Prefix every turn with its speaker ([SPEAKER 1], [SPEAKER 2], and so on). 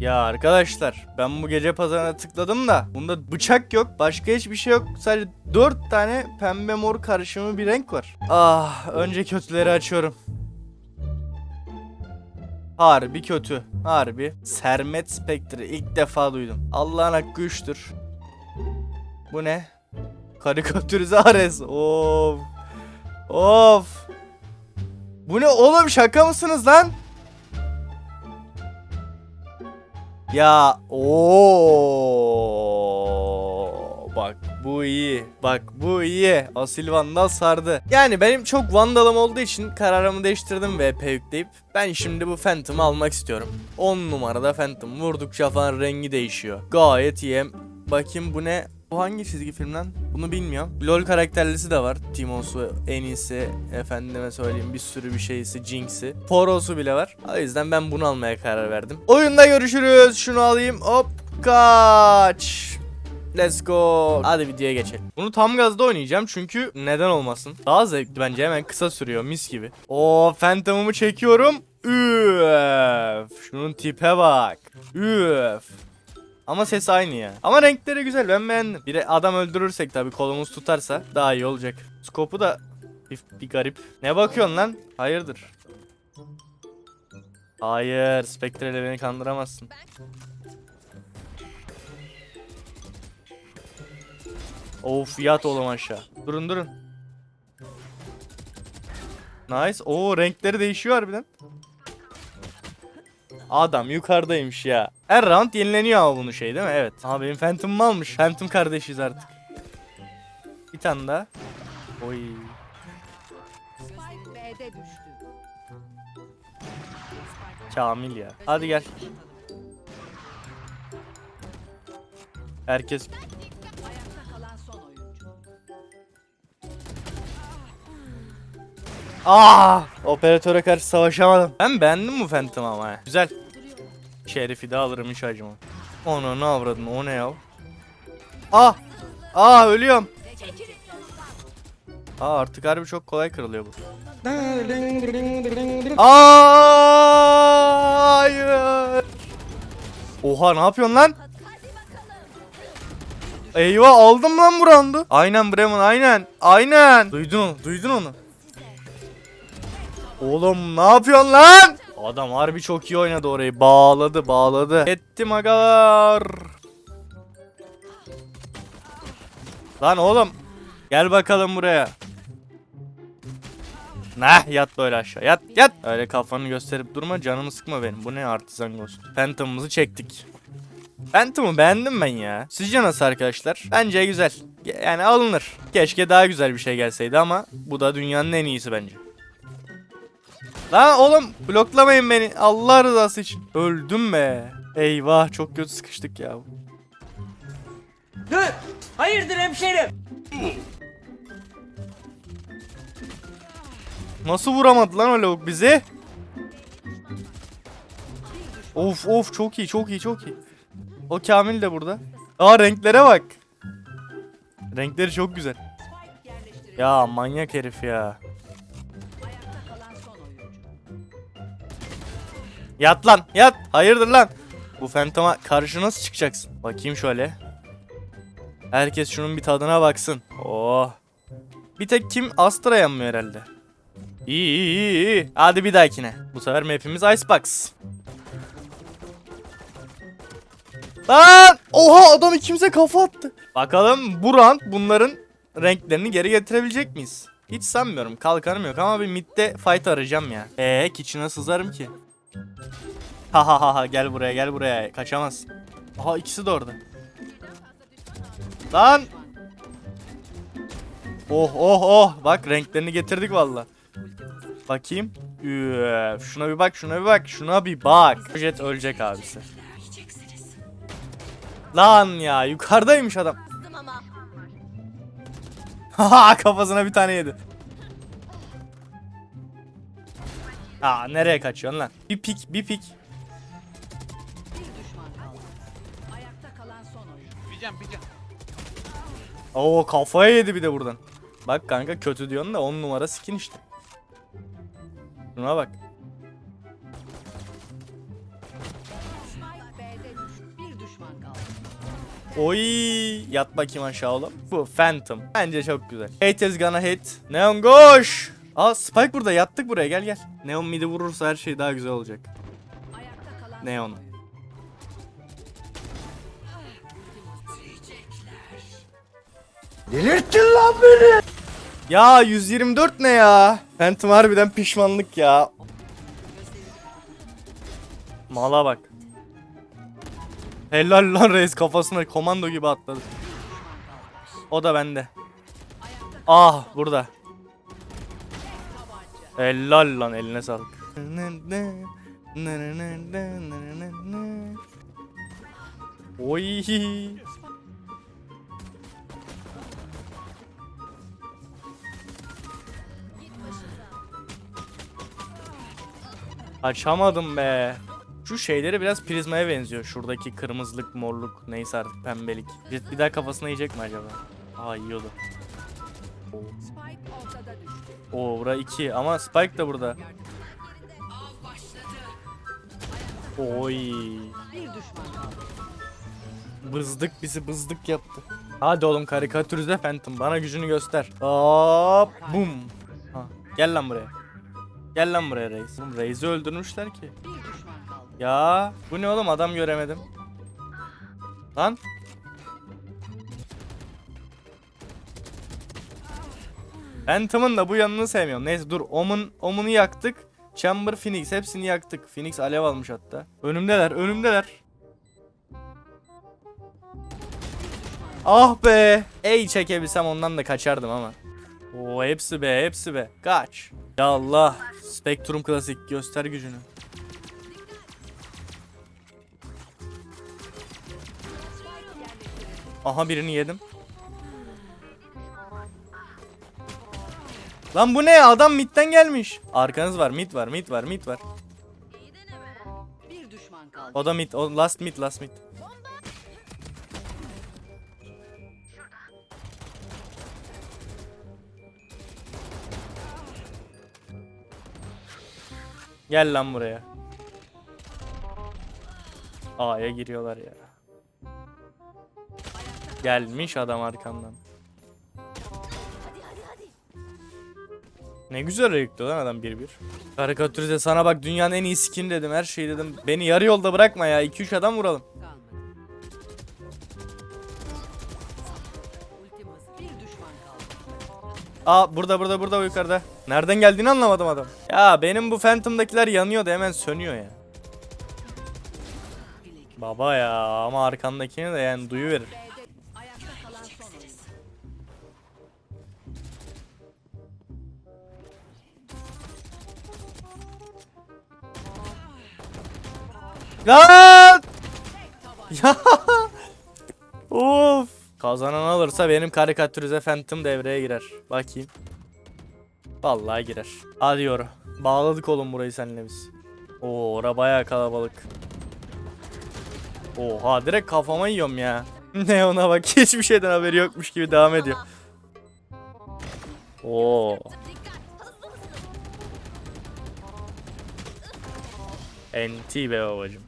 [SPEAKER 1] Ya arkadaşlar ben bu gece pazarına tıkladım da bunda bıçak yok başka hiçbir şey yok sadece 4 tane pembe mor karışımı bir renk var. Ah önce kötüleri açıyorum. Harbi kötü. Harbi. Sermet Spectre ilk defa duydum. Allah'ın hakkı üçtür. Bu ne? Karikatürize Ares. Of. Of. Bu ne oğlum şaka mısınız lan? Ya o bak bu iyi. Bak bu iyi. Asil Vandal sardı. Yani benim çok Vandal'ım olduğu için kararımı değiştirdim VP yükleyip ben şimdi bu Phantom'ı almak istiyorum. 10 numarada Phantom vurdukça falan rengi değişiyor. Gayet iyi. Bakayım bu ne? Bu hangi çizgi filmden? Bunu bilmiyorum. LoL karakterlisi de var. Timosu, en iyisi, efendime söyleyeyim bir sürü bir şeysi, Jinx'i. Poros'u bile var. O yüzden ben bunu almaya karar verdim. Oyunda görüşürüz. Şunu alayım. Hop kaç. Let's go. Hadi videoya geçelim. Bunu tam gazda oynayacağım çünkü neden olmasın. Daha zevkli bence hemen kısa sürüyor mis gibi. O Phantom'ımı çekiyorum. Üf. Şunun tipe bak. Üf. Ama ses aynı ya. Ama renkleri güzel ben beğendim. Bir adam öldürürsek tabii kolumuz tutarsa daha iyi olacak. Skopu da bir, bir garip. Ne bakıyorsun lan? Hayırdır? Hayır, Spectre beni kandıramazsın. Of yat oğlum aşağı. Durun durun. Nice. Oo renkleri değişiyor harbiden. Adam yukarıdaymış ya. Her round yenileniyor ama bunu şey değil mi? Evet. Aha benim Phantom'um almış. Phantom kardeşiz artık. Bir tane daha. Oy. Kamil ya. Hadi gel. Herkes. Aa! Operatöre karşı savaşamadım. Ben beğendim bu Phantom ama. Güzel. Şerifi de alırım hiç acımam. Onu ne avradın o ne ya? Ah! Ah ölüyorum. Aa artık harbi çok kolay kırılıyor bu. Aa! Hayır. Oha ne yapıyorsun lan? Eyvah aldım lan bu roundu. Aynen Bremen aynen. Aynen. Duydun onu duydun onu. Oğlum ne yapıyorsun lan? Adam harbi çok iyi oynadı orayı. Bağladı bağladı. Ettim agalar. Lan oğlum. Gel bakalım buraya. Nah yat böyle aşağı yat yat. Öyle kafanı gösterip durma canımı sıkma benim. Bu ne artizan ghost. Phantom'ımızı çektik. Phantom'u beğendim ben ya. Sizce nasıl arkadaşlar? Bence güzel. Yani alınır. Keşke daha güzel bir şey gelseydi ama bu da dünyanın en iyisi bence. Lan oğlum bloklamayın beni. Allah rızası için. Öldüm be. Eyvah çok kötü sıkıştık ya.
[SPEAKER 2] Dur! Hayırdır hemşerim?
[SPEAKER 1] Nasıl vuramadı lan o lavuk bizi? Of of çok iyi çok iyi çok iyi. O Kamil de burada. Aa renklere bak. Renkleri çok güzel. Ya manyak herif ya. Yat lan yat. Hayırdır lan. Bu Phantom'a karşı nasıl çıkacaksın? Bakayım şöyle. Herkes şunun bir tadına baksın. Oh. Bir tek kim Astra yanmıyor herhalde. İyi iyi iyi iyi. Hadi bir dahakine. Bu sefer map'imiz Icebox. Lan! Oha adam ikimize kafa attı. Bakalım bu round bunların renklerini geri getirebilecek miyiz? Hiç sanmıyorum. Kalkanım yok ama bir midde fight arayacağım ya. Eee kitchen'a sızarım ki. Ha ha ha ha gel buraya gel buraya kaçamaz. Aha ikisi de orada. Lan. Oh oh oh bak renklerini getirdik valla. Bakayım. Üf, şuna bir bak şuna bir bak şuna bir bak. Jet ölecek abisi. Lan ya yukarıdaymış adam. Haha kafasına bir tane yedi. Aa nereye kaçıyorsun lan? Bir pik bir pik.
[SPEAKER 3] Bir düşman kaldı. Ayakta kalan son oyuncu.
[SPEAKER 4] Picem picem.
[SPEAKER 1] Oo kafaya yedi bir de buradan. Bak kanka kötü diyorsun da 10 numara skin işte. Şuna bak. Oy yat bakayım aşağı oğlum. Bu Phantom. Bence çok güzel. Hate is gonna hit. Neon koş. Aa Spike burada yattık buraya gel gel. Neon midi vurursa her şey daha güzel olacak.
[SPEAKER 3] Ayakta kalan
[SPEAKER 1] Neon.
[SPEAKER 4] Delirttin lan beni.
[SPEAKER 1] Ya 124 ne ya? Phantom harbiden pişmanlık ya. Mala bak. Helal lan reis kafasına komando gibi atladı. O da bende. Ah burada. Helal lan eline sağlık. Oy. Açamadım be. Şu şeyleri biraz prizmaya benziyor. Şuradaki kırmızılık, morluk, neyse artık pembelik. Bir, daha kafasına yiyecek mi acaba? Aa yiyordu.
[SPEAKER 3] Düştü.
[SPEAKER 1] Oo bura 2 ama Spike da burada. Oy. Bızdık bizi bızdık yaptı. Hadi oğlum karikatürize Phantom bana gücünü göster. Hop bum. Ha, gel lan buraya. Gel lan buraya reis. Oğlum reis'i öldürmüşler ki. Ya bu ne oğlum adam göremedim. Lan. Phantom'ın da bu yanını sevmiyorum. Neyse dur Omun Omun'u yaktık. Chamber Phoenix hepsini yaktık. Phoenix alev almış hatta. Önümdeler önümdeler. Ah be. Ey çekebilsem ondan da kaçardım ama. Oo hepsi be hepsi be. Kaç. Ya Allah. Spectrum klasik göster gücünü. Aha birini yedim. Lan bu ne? Adam midden gelmiş. Arkanız var, mid var, mid var, mid var. O da mid, o last mid, last mid. Gel lan buraya. A'ya giriyorlar ya. Gelmiş adam arkamdan. Ne güzel ayıktı lan adam 1-1. Karikatürize sana bak dünyanın en iyi skin dedim her şey dedim. Beni yarı yolda bırakma ya 2-3 adam vuralım.
[SPEAKER 3] Bir.
[SPEAKER 1] Aa burada burada burada yukarıda. Nereden geldiğini anlamadım adam. Ya benim bu Phantom'dakiler yanıyor da hemen sönüyor ya. Baba ya ama arkandakini de yani duyu Lan! Ya! of! Kazanan alırsa benim karikatürize Phantom devreye girer. Bakayım. Vallahi girer. Hadi yoru. Bağladık oğlum burayı seninle biz. Oo, ora bayağı kalabalık. Oha direkt kafama yiyorum ya. ne ona bak hiçbir şeyden haberi yokmuş gibi devam ediyor. Oo. NT be babacım.